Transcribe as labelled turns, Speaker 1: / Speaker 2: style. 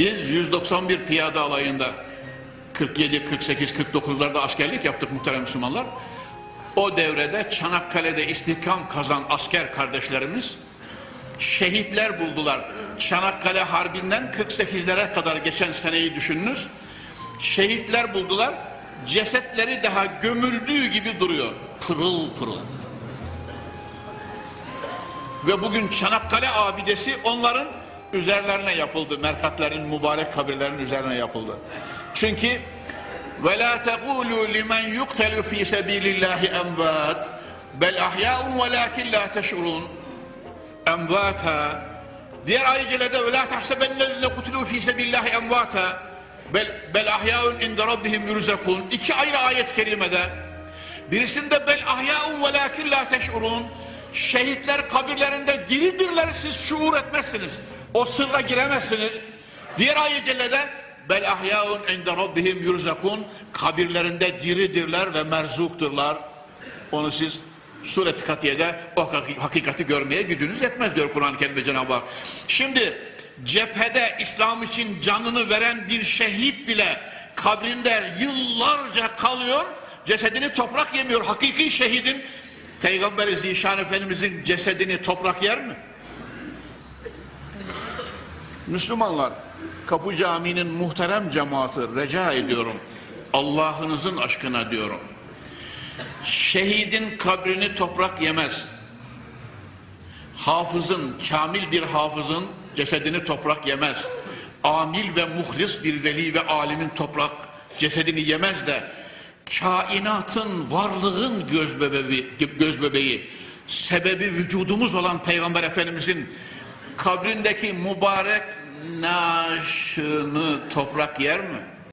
Speaker 1: Biz 191 piyade alayında 47, 48, 49'larda askerlik yaptık muhterem Müslümanlar. O devrede Çanakkale'de istihkam kazan asker kardeşlerimiz şehitler buldular. Çanakkale Harbi'nden 48'lere kadar geçen seneyi düşününüz. Şehitler buldular. Cesetleri daha gömüldüğü gibi duruyor. Pırıl pırıl. Ve bugün Çanakkale abidesi onların üzerlerine yapıldı. Merkatlerin mübarek kabirlerinin üzerine yapıldı. Çünkü ve la tekulu limen yuqtalu fi sabilillahi envat bel ahya'un velakin la teş'urun envata diğer ayet-i ve la tahsebennellezine kutulu fi sabilillahi envata bel, bel ahya'un inde rabbihim yurzakun iki ayrı ayet kerimede birisinde bel ahya'un velakin la teş'urun şehitler kabirlerinde diridirler siz şuur etmezsiniz o sırra giremezsiniz diğer ayet-i cellede bel ahya'un inde rabbihim yurzakun kabirlerinde diridirler ve merzukturlar onu siz Suret-i Katiye'de o hakikati görmeye gücünüz yetmez diyor Kur'an-ı Kerim'de Cenab-ı Hak. Şimdi cephede İslam için canını veren bir şehit bile kabrinde yıllarca kalıyor, cesedini toprak yemiyor. Hakiki şehidin Peygamber-i Zişan Efendimizin cesedini toprak yer mi? Müslümanlar, Kapı Camii'nin muhterem cemaati rica ediyorum. Allah'ınızın aşkına diyorum. Şehidin kabrini toprak yemez. Hafızın, kamil bir hafızın cesedini toprak yemez. Amil ve muhlis bir veli ve alimin toprak cesedini yemez de kainatın, varlığın göz bebeği, göz bebeği sebebi vücudumuz olan Peygamber Efendimizin kabrindeki mübarek naaşını toprak yer mi?